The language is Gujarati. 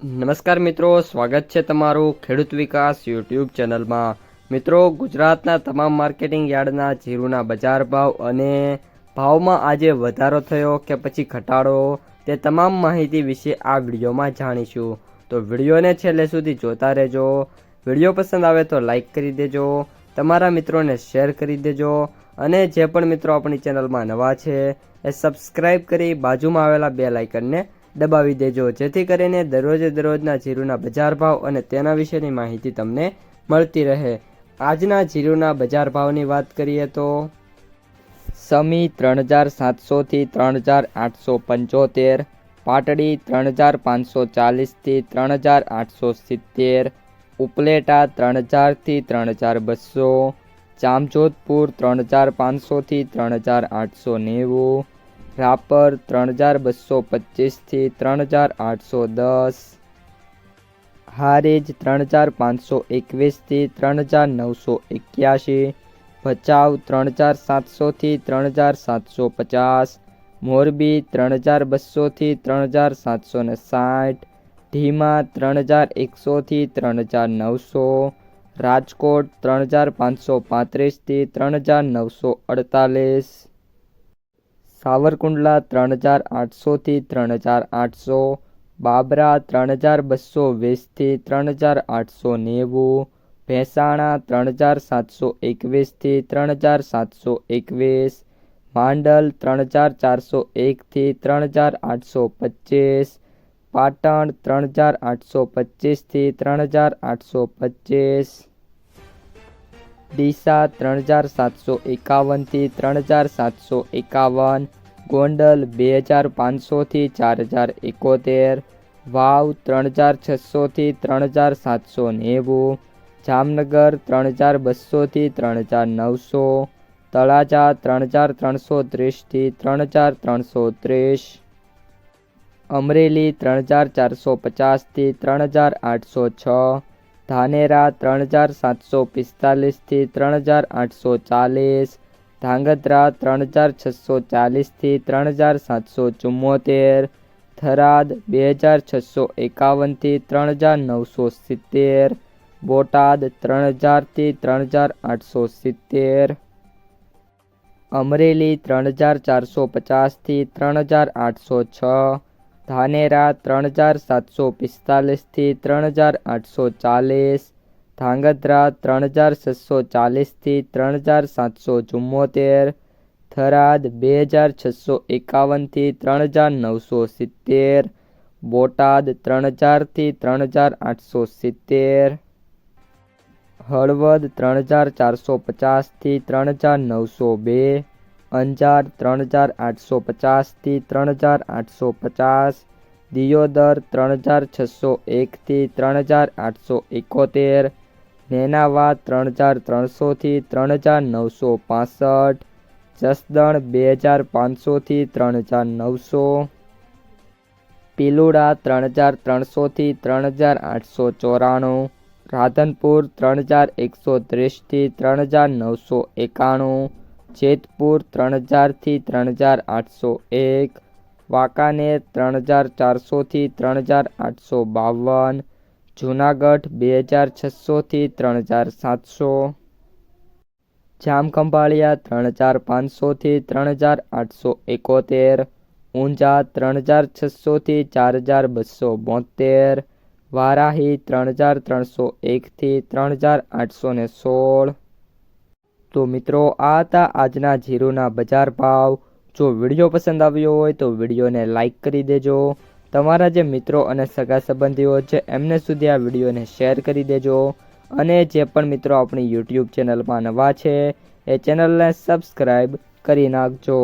નમસ્કાર મિત્રો, સ્વાગત છે તમારું ખેડૂત વિકાસ યુટ્યુબ ચેનલમાં. મિત્રો, ગુજરાતના તમામ માર્કેટિંગ યાર્ડના જીરુના બજાર ભાવ અને ભાવમાં આજે વધારો થયો કે પછી ઘટાડો તે તમામ માહિતી વિશે આ વિડીયોમાં જાણીશું. તો વિડીયોને છેલ્લે સુધી જોતા રહેજો. વીડિયો પસંદ આવે તો લાઇક કરી દેજો, તમારા મિત્રોને શેર કરી દેજો અને જે પણ મિત્રો આપણી ચેનલમાં નવા છે એ સબસ્ક્રાઈબ કરી બાજુમાં આવેલા બે લાઇકનને દબાવી દેજો, જેથી કરીને દરરોજે દરરોજના જીરુના બજાર ભાવ અને તેના વિશેની માહિતી તમને મળતી રહે. આજના જીરુના બજાર ભાવની વાત કરીએ તો સમી ત્રણ હજાર સાતસોથી ત્રણ હજાર આઠસો પંચોતેર, પાટડી ત્રણ હજાર પાંચસો ચાલીસથી ત્રણ હજાર આઠસો સિત્તેર, ઉપલેટા ત્રણ હજારથી ત્રણ હજાર બસો, જામજોધપુર ત્રણ હજાર પાંચસોથી ત્રણ હજાર આઠસો નેવું રાપર ત્રણ હજાર બસો પચીસથી ત્રણ હજાર આઠસો દસ. હારીજ ત્રણ હજાર પાંચસો એકવીસથી ત્રણ હજાર નવસો એક્યાસી ભચાઉ ત્રણ હજાર સાતસોથી ત્રણ હજાર સાતસો પચાસ. મોરબી ત્રણ હજાર બસોથી ત્રણ હજાર સાતસો ને સાઠ. ઢીમા ત્રણ હજાર એકસોથી ત્રણ હજાર નવસો. રાજકોટ ત્રણ હજાર પાંચસો પાંત્રીસથી ત્રણ હજાર નવસો અડતાલીસ. સાવરકુંડલા ત્રણ હજાર આઠસોથી ત્રણ હજાર આઠસો બાબરા ત્રણ હજાર બસો વીસથી ત્રણ હજાર આઠસો નેવું ભેંસાણા ત્રણ હજાર સાતસો એકવીસથી ત્રણ હજાર સાતસો એકવીસ માંડલ ત્રણ હજાર ચારસો એકથી ત્રણ હજાર આઠસો પચીસ પાટણ ત્રણ હજાર આઠસો પચીસથી ત્રણ હજાર આઠસો પચીસ ડીસા ત્રણ હજાર સાતસો એકાવનથી ત્રણ હજાર સાતસો એકાવન ગોંડલ બે હજાર પાંચસોથી ચાર હજાર એકોતેર વાવ ત્રણ હજાર છસોથી ત્રણ હજાર સાતસો નેવું જામનગર ત્રણ હજાર બસોથી ત્રણ હજાર નવસો તળાજા ત્રણ હજાર ત્રણસો ત્રીસથી ત્રણ હજાર ત્રણસો ત્રીસ અમરેલી ત્રણ હજાર ચારસો પચાસથી ત્રણ હજાર આઠસો છ ધાનેરા ત્રણ હજાર સાતસો પિસ્તાલીસથી ત્રણ હજાર આઠસો ચાલીસ, ધાંગધ્રા ત્રણ હજાર છસો ચાલીસથી ત્રણ હજાર સાતસો ચુમ્મોતેર, થરાદ બે હજાર છસો એકાવનથી ત્રણ હજાર નવસો સિત્તેર, બોટાદ ત્રણ હજારથી ત્રણ હજાર આઠસો સિત્તેર, અમરેલી ત્રણ હજાર ચારસો પચાસથી ત્રણ હજાર આઠસો છ ધાનેરા ત્રણ હજાર સાતસો પિસ્તાલીસથી ત્રણ હજાર આઠસો ચાલીસ, ધાંગધ્રા ત્રણ હજાર છસો ચાલીસથી ત્રણ હજાર સાતસો ચુમ્મોતેર, થરાદ બે હજાર છસો એકાવનથી ત્રણ હજાર નવસો સિત્તેર, બોટાદ ત્રણ હજારથી ત્રણ હજાર આઠસો સિત્તેર, હળવદ ત્રણ હજાર ચારસો પચાસથી ત્રણ હજાર નવસો બે અંજાર ત્રણ હજાર આઠસો પચાસથી ત્રણ હજાર આઠસો પચાસ, દિયોદર ત્રણ હજાર છસો એકથી ત્રણ હજાર આઠસો એકોતેર, નેનાવા ત્રણ હજાર ત્રણસોથી ત્રણ હજાર નવસો પાસઠ, જસદણ બે હજાર પાંચસોથી ત્રણ હજાર નવસો, પિલુડા ત્રણ હજાર ત્રણસોથી ત્રણ હજાર આઠસો ચોરાણું, રાધનપુર ત્રણ હજાર એકસો ત્રીસથી ત્રણ હજાર નવસો એકાણું જેતપુર ત્રણ હજારથી ત્રણ હજાર આઠસો એક વાંકાનેર ત્રણ હજાર ચારસોથી ત્રણ હજાર આઠસો બાવન જૂનાગઢ બે હજાર છસોથી ત્રણ હજાર સાતસો જામખંભાળિયા ત્રણ હજાર પાંચસોથી ત્રણ હજાર આઠસો એકોતેર ઊંઝા ત્રણ હજાર છસોથી ચાર હજાર બસો બોતેર વારાહી ત્રણ હજાર ત્રણસો એકથી ત્રણ હજાર આઠસો ને સોળ તો મિત્રો, આ હતા આજના જીરુના બજાર ભાવ. જો વીડિયો પસંદ આવ્યો હોય તો વિડીયોને લાઇક કરી દેજો. તમારા જે મિત્રો અને સગા સંબંધીઓ છે, એમને સુધી આ વિડીયોને શેર કરી દેજો. અને જે પણ મિત્રો આપણી યુટ્યુબ ચેનલમાં નવા છે, એ ચેનલને સબસ્ક્રાઈબ કરી નાખજો.